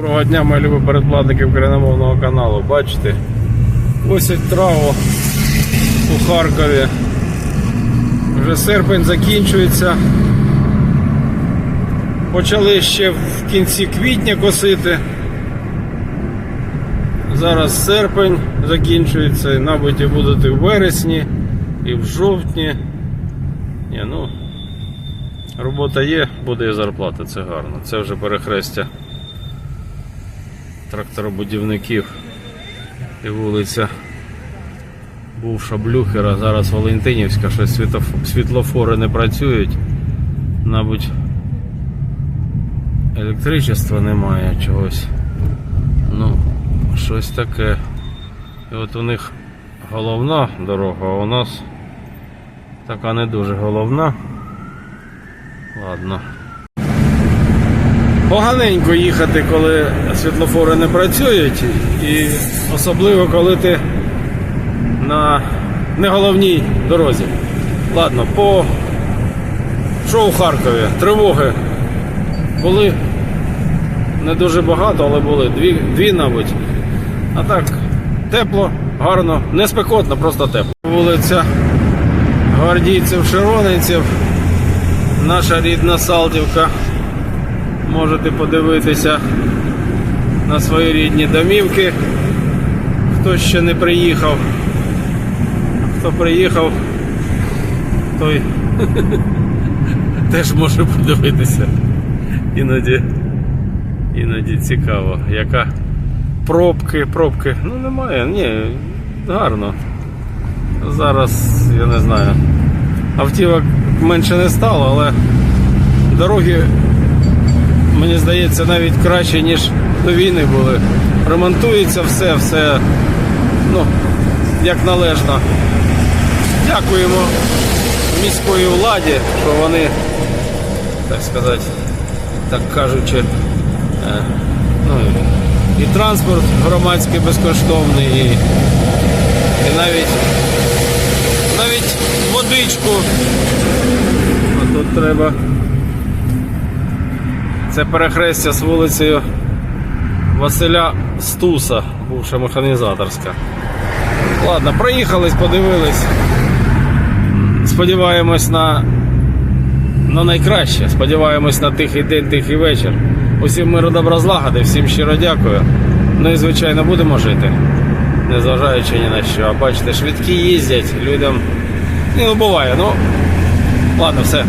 Доброго дня, мої любі передплатники україномовного каналу. Бачите, косять траву у Харкові. Вже серпень закінчується. Почали ще в кінці квітня косити. Зараз серпень закінчується, і, мабуть, і будуть і в вересні, і в жовтні. Ні, ну, робота є, буде і зарплата, це гарно. Це вже перехрестя тракторобудівників і вулиця бувша Блюхера, зараз Валентинівська, щось світлофори не працюють. Мабуть, електричества немає чогось. Ну, щось таке. І от у них головна дорога, а у нас така не дуже головна. Ладно. Поганенько їхати, коли світлофори не працюють, і особливо коли ти на неголовній дорозі. Ладно, по що у Харкові? Тривоги були не дуже багато, але були дві, дві мабуть. А так, тепло, гарно, не спекотно, просто тепло. Вулиця гвардійців Широнинців, наша рідна Салтівка можете подивитися на свої рідні домівки. Хто ще не приїхав, хто приїхав, той теж може подивитися. Іноді, іноді цікаво, яка пробки, пробки. Ну немає, ні, гарно. Зараз я не знаю. Автівок менше не стало, але дороги мені здається, навіть краще, ніж до війни були. Ремонтується все, все ну, як належно. Дякуємо міської владі, що вони, так сказати, так кажучи, е, ну, і транспорт громадський безкоштовний, і, і навіть, навіть водичку. А тут треба. Це перехрестя з вулицею Василя Стуса, бувша механізаторська. Ладно, проїхались, подивились. Сподіваємось на, на найкраще. Сподіваємось на тихий день, тихий вечір. Усім миру добра злагоди, всім щиро дякую. Ну і звичайно будемо жити, незважаючи ні на що. А бачите, швидкі їздять людям. Ні, ну буває, ну ладно, все.